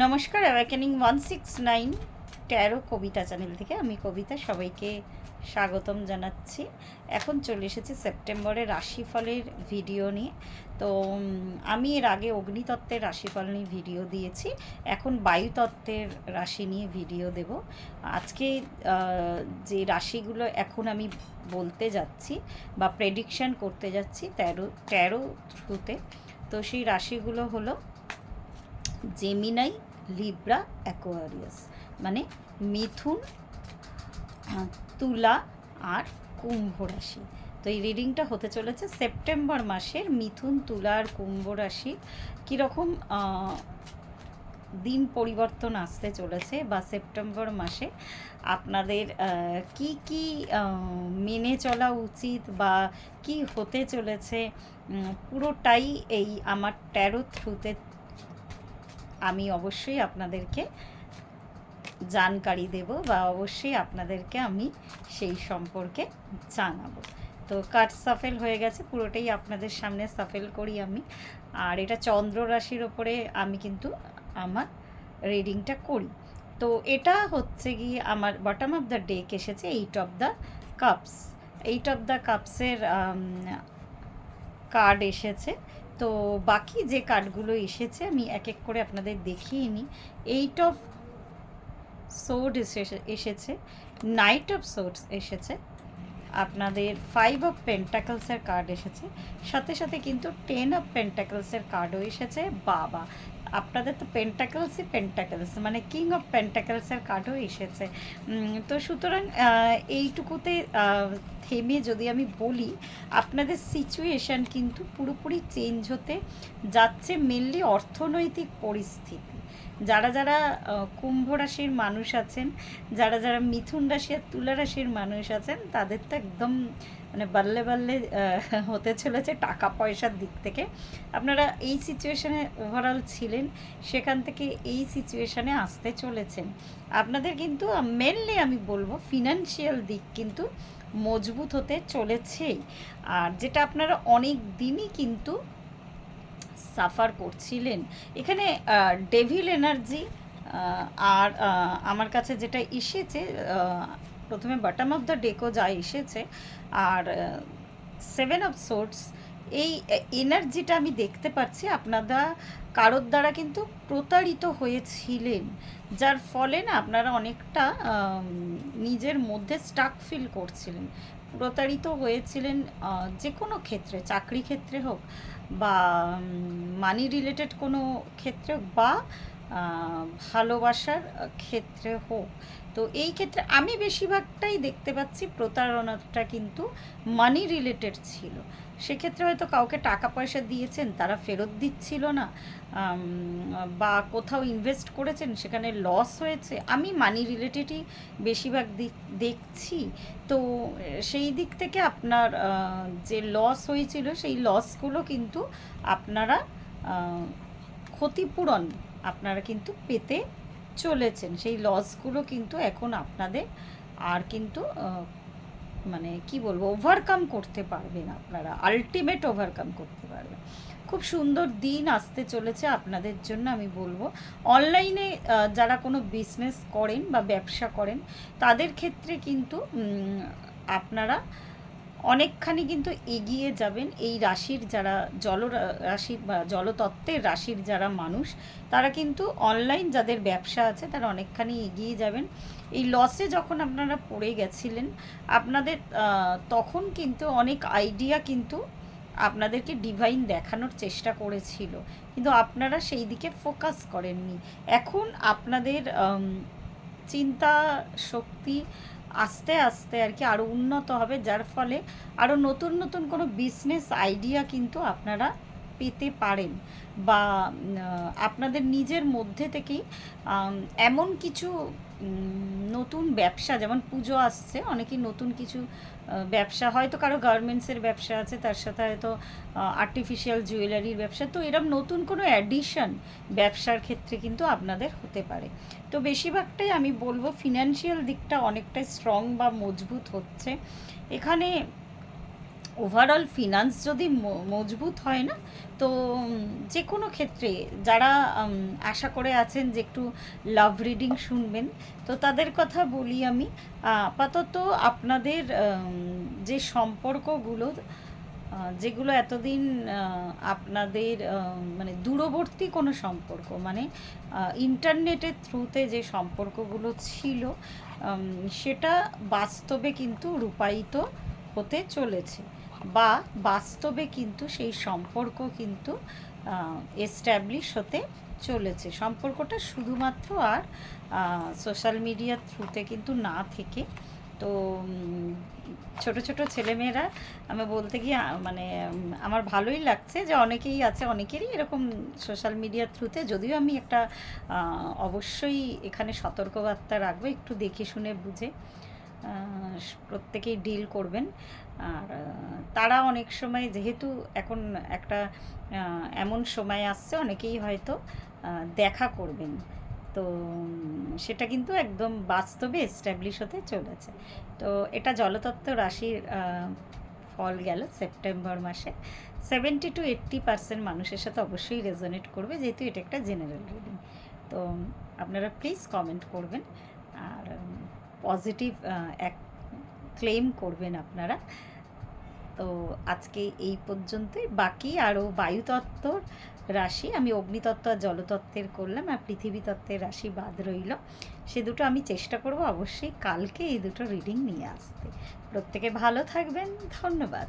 নমস্কার awakening one six nine tarot Kabita channel থেকে আমি কবিতা সবাইকে স্বাগতম জানাচ্ছি। এখন চলে এসেছি সেপ্টেম্বরের রাশিফলের ভিডিও নিয়ে। তো আমি এর আগে অগ্নিতত্ত্বের রাশিফল নিয়ে ভিডিও দিয়েছি। এখন বায়ুতত্ত্বের রাশি নিয়ে ভিডিও দেব। আজকে যে রাশিগুলো এখন আমি বলতে যাচ্ছি বা প্রেডিকশান করতে যাচ্ছি তেরো তেরো থ্রুতে তো সেই রাশিগুলো হলো জেমিনাই লিব্রা অ্যাকোয়ারিয়াস মানে মিথুন আহ, তুলা আর কুম্ভ রাশি। তো এই রিডিংটা হতে চলেছে সেপ্টেম্বর মাসের মিথুন তুলা আর কুম্ভ রাশি। কীরকম দিন পরিবর্তন আসতে চলেছে বা সেপ্টেম্বর মাসে আপনাদের কি কি মেনে চলা উচিত বা কি হতে চলেছে? পুরোটাই এই আমার ট্যারো থ্রুতে আমি অবশ্যই আপনাদেরকে জানকারি দেব বা অবশ্যই আপনাদেরকে আমি সেই সম্পর্কে জানাব। তো কাঠ সাফেল হয়ে গেছে, পুরোটাই আপনাদের সামনে সাফেল করি আমি। আর এটা চন্দ্র রাশির ওপরে আমি কিন্তু আমার রিডিংটা করি। তো এটা হচ্ছে গিয়ে আমার বটম অফ দ্য ডেক এসেছে eight of the cups eight of the কাপসের card এসেছে। তো বাকি যে কার্ডগুলো এসেছে, আমি এক এক করে আপনাদের দেখিয়ে নিই। এইট অফ সোর্ড এসেছে নাইট অফ সোর্ডস এসেছে। আপনাদের ফাইভ অফ পেন্টাকলসের কার্ড এসেছে। সাথে সাথে কিন্তু টেন অফ পেন্টাকলসের কার্ডও এসেছে। বাবা আপনাদের তো পেন্টাকলসই পেন্টাকলস মানে কিং অফ পেন্টাকলসের কার্ডও এসেছে। তো সুতরাং এইটুকুতে থেমে যদি আমি বলি, আপনাদের সিচুয়েশন কিন্তু পুরোপুরি চেঞ্জ হতে যাচ্ছে মেনলি অর্থনৈতিক পরিস্থিতি। যারা যারা কুম্ভ রাশির মানুষ আছেন, যারা যারা মিথুন রাশি আর তুলা রাশির মানুষ আছেন, তাদের তো একদম মানে বাল্লে বাল্লে হতে চলেছে টাকা পয়সার দিক থেকে। আপনারা এই সিচুয়েশানে ওভারঅল ছিলেন, সেখান থেকে এই সিচুয়েশানে আসতে চলেছেন। আপনাদের কিন্তু মেনলি আমি বলব ফিনান্সিয়াল দিক কিন্তু মজবুত হতে চলেছেই। আর যেটা আপনারা অনেক দিনই কিন্তু সাফার করছিলেন। এখানে ডেভিল এনার্জি আর আমার কাছে যেটা এসেছে প্রথমে বটম অফ দ্য ডেকো যা এসেছে, আর সেভেন অফ সোর্টস এই এনার্জিটা আমি দেখতে পাচ্ছি আপনারা, কারোর দ্বারা কিন্তু প্রতারিত হয়েছিলেন, যার ফলে না আপনারা অনেকটা নিজের মধ্যে স্টাক ফিল করছিলেন, প্রতারিত হয়েছিলেন যে কোনো ক্ষেত্রে, চাকরি ক্ষেত্রে হোক বা মানি রিলেটেড কোনো ক্ষেত্রে বা ভালোবাসার ক্ষেত্রে হোক। তো এই ক্ষেত্রে আমি বেশিরভাগটাই দেখতে পাচ্ছি প্রতারণাটা কিন্তু মানি রিলেটেড ছিল। সেক্ষেত্রে হয়তো কাউকে টাকা পয়সা দিয়েছেন, তারা ফেরত দিচ্ছিল না বা কোথাও ইনভেস্ট করেছেন, সেখানে লস হয়েছে। আমি মানি রিলেটেডই বেশিরভাগ দিক, দেখছি। তো সেই দিক থেকে আপনার যে লস হয়েছিল, সেই লসগুলো কিন্তু আপনারা ক্ষতিপূরণ আপনারা কিন্তু পেতে চলেছেন। সেই লসগুলো কিন্তু এখন আপনাদের আর কিন্তু মানে কি বলব ওভারকাম করতে পারবেন আপনারা আলটিমেট ওভারকাম করতে পারবেন। খুব সুন্দর দিন আসতে চলেছে আপনাদের জন্য আমি বলব। অনলাইনে যারা কোনো বিজনেস করেন বা ব্যবসা করেন, তাদের ক্ষেত্রে কিন্তু আপনারা অনেকখানি কিন্তু এগিয়ে যাবেন। এই রাশির যারা জল রাশির বা জলতত্ত্বের রাশির যারা মানুষ, তারা কিন্তু অনলাইন যাদের ব্যবসা আছে, তারা অনেকখানি এগিয়ে যাবেন। এই লসে যখন আপনারা পড়ে গেছিলেন, আপনাদের তখন কিন্তু অনেক আইডিয়া কিন্তু আপনাদেরকে ডিভাইন দেখানোর চেষ্টা করেছিল। কিন্তু আপনারা সেই দিকে ফোকাস করেননি। এখন আপনাদের চিন্তা, শক্তি আস্তে আস্তে আর কি আরও উন্নত হবে, যার ফলে আরও নতুন নতুন কোনো বিজনেস আইডিয়া কিন্তু আপনারা পেতে পারেন। বা আপনাদের নিজের মধ্যে থেকেই এমন কিছু নতুন ব্যবসা, যেমন পুজো আসছে, অনেকেই নতুন কিছু ব্যবসা, হয়তো কারও গার্মেন্টসের ব্যবসা আছে, তার সাথে হয়তো আর্টিফিশিয়াল জুয়েলারির ব্যবসা। তো এরকম নতুন কোনো অ্যাডিশন ব্যবসার ক্ষেত্রে কিন্তু আপনাদের হতে পারে। তো বেশিরভাগটাই আমি বলব ফিনান্সিয়াল দিকটা অনেকটাই স্ট্রং বা মজবুত হচ্ছে। এখানে ওভারঅল ফিনান্স যদি মজবুত হয় না, তো যে কোনো ক্ষেত্রে যারা আশা করে আছেন যে একটু লাভ রিডিং শুনবেন, তো তাদের কথা বলি আমি। আপাতত আপনাদের যে সম্পর্কগুলো যেগুলো এতদিন আপনাদের মানে দূরবর্তী কোনো সম্পর্ক মানে ইন্টারনেটের থ্রুতে যে সম্পর্কগুলো ছিল সেটা বাস্তবে কিন্তু রূপায়িত হতে চলেছে। বা বাস্তবে কিন্তু সেই সম্পর্ক কিন্তু এস্টাবলিশ হতে চলেছে। সম্পর্কটা শুধুমাত্র আর সোশ্যাল মিডিয়ার থ্রুতে কিন্তু না থেকে, তো ছোট ছোট ছেলেমেয়েরা, আমি বলতে গিয়ে মানে আমার ভালোই লাগছে যে অনেকেই আছে, অনেকেরই এরকম সোশ্যাল মিডিয়ার থ্রুতে যদিও আমি একটা অবশ্যই এখানে সতর্কবার্তা রাখব, একটু দেখে শুনে বুঝে। প্রত্যেকেই ডিল করবেন। আর তারা অনেক সময় যেহেতু এখন একটা এমন সময় আসছে, অনেকেই হয়তো দেখা করবেন। তো সেটা কিন্তু একদম বাস্তবে এস্টাবলিশ হতে চলেছে। তো এটা জলতত্ত্ব রাশির ফল গেল সেপ্টেম্বর মাসে। সেভেন্টি টু এইট্টি পার্সেন্ট মানুষের সাথে অবশ্যই রেজনেট করবে, যেহেতু এটা একটা জেনারেল রিডিং তো, আপনারা প্লিজ কমেন্ট করবেন। আর পজিটিভ এক ক্লেম করবেন আপনারা। তো আজকে এই পর্যন্তই। বাকি আরও বায়ুতত্ত্বর রাশি, আমি অগ্নিতত্ত্ব আর জলতত্ত্বের করলাম, আর পৃথিবীতত্ত্বের রাশি বাদ রইল। সে দুটো আমি চেষ্টা করব অবশ্যই কালকে এই দুটো রিডিং নিয়ে আসতে। প্রত্যেকে ভালো থাকবেন। ধন্যবাদ।